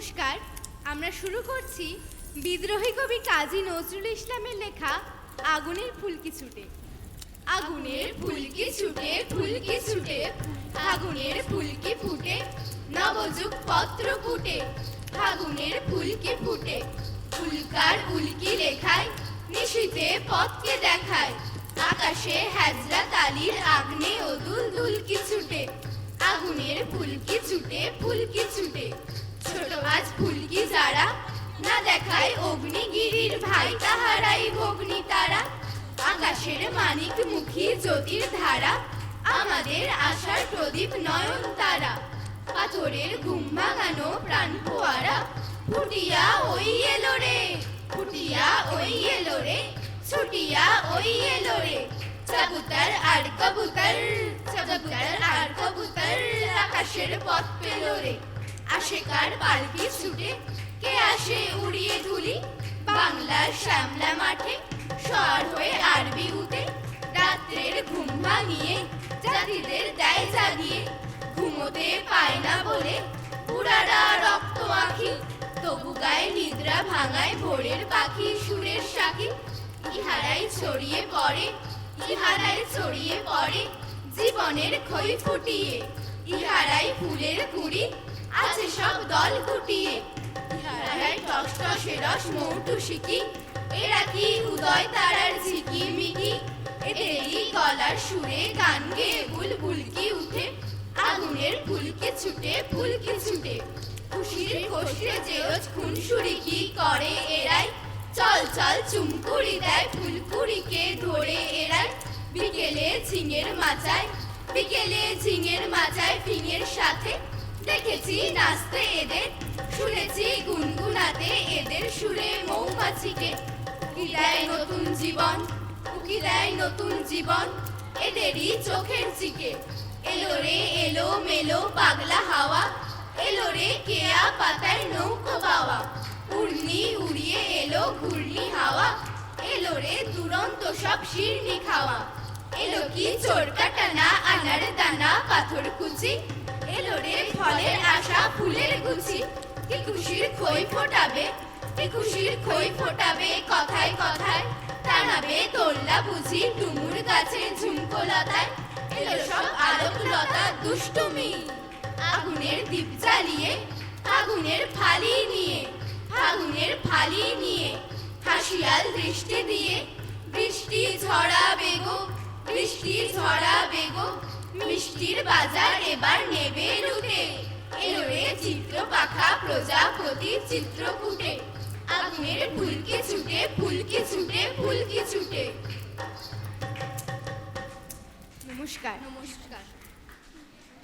নমস্কার, আমরা শুরু করছি বিদ্রোহী কবি কাজী নজরুল ইসলামের লেখা আগুনের ফুলকি ছুটে। আগুনের ফুলকি ছুটে ফুলকি ছুটে, আগুনের ফুলকি ফুটে, নবযুগ পত্র ফুটে, আগুনের ফুলকি ফুটে। উল্কার উল্কি লেখায়, নিশীতে পথকে দেখায়, আকাশে হ্যাজরা তালির আগ্নে দুল দুলকি ছুটে। আগুনের ফুলকি ছুটে ফুলকি ছুটে। ফুলকি যারা, না দেখায় অগ্নিগিরির ভাই, তাহারাই ভগ্নি তারা। আকাশের মানিক মুখী জ্যোতির ধারা, আমাদের আশার প্রদীপ নয়ন তারা। পাথরের ঘুম ভাঙানো প্রাণ ফোয়ারা, ফুটিয়া ওই এলো রে, ফুটিয়া ওই এলো রে, ছুটিয়া ওই এলো রে। চাবুতার আর কবুতর, চাবুতার আর কবুতর, আকাশের পথ পেল রে। আসে কার পালকি ছুটে। কে আসে উড়িয়ে ধুলি? বাংলার শ্যামলা মাঠে। শহর হয়ে আরবি উঠে। রাত্রের ঘুম ভাঙিয়ে, জাতিদের দেয় জাগিয়ে। ঘুমোতে পায় না বলে পুরারা রক্ত আঁখি তবু গায়ে নিদ্রা ভাঙায় ভোরের পাখি সুরের সাকি। ইহারাই ছড়িয়ে পড়ে, ইহারাই ছড়িয়ে পড়ে। জীবনের ক্ষয় ফুটিয়ে, ইহারাই ফুলের কুড়ি। আছে সব দল গুটিয়ে। ইহারাই টস টসে রস মৌটু শিকি। এরা কি উদয় তারার ঝিকি মিকি? এদেরই গলার সুরে গান গেয়ে বুলবুলকি উঠে? আগুনের ফুলকে ছুটে ফুলকে ছুটে। খুশির কোষে জেরোজ খুনসুরি কি করে এরাই? চল চল, চুমকুড়ি দেয় ফুলকুড়িকে ধরে এরাই। বিকেলে ঝিঙের মাচায়, বিকেলে ঝিঙের মাচায় ফিঙের সাথে। দেখেছি নাচতে এদের, শুনেছি গুনগুনাতে এদের সুরে মৌমাছিকে। উকি নতুন জীবন? উকি নতুন জীবন? এদেরই চোখের চিকে। এলো রে, এলো মেলো পাগলা হাওয়া। এলো রে, কেয়া পাতায় নৌকো বাওয়া। উড়নি উড়িয়ে এলো ঘূর্ণি হাওয়া। এলো রে, দুরন্ত সব শিরনি খাওয়া। এলো কি চোর কাটানা আনার দানা পাথর কুচি এলো রে ফলের আশা, ফুলের গুছি কি খুশির খই ফোটাবে, কি খুশির খই ফোটাবে, কথায় কথায়। টানাবে তোল্লা বুঝি ডুমুর গাছে ঝুমকো লতায় এলো সব আলোক লতা দুষ্টুমি। আগুনের দীপ জ্বালিয়ে, আগুনের ফালি নিয়ে, আগুনের ফালি নিয়ে। হাসিয়াল দৃষ্টি দিয়ে বৃষ্টি ঝরা বেগো বৃষ্টি ঝরা বেগম মিষ্টির বাজার এবার নেবে লুটে। এলো রে চিত্র পাখা প্রজাপতি চিত্রকূটে আগুনের ফুলকি ছুটে ফুলকি ছুটে ফুলকি ছুটে। নমস্কার। নমস্কার।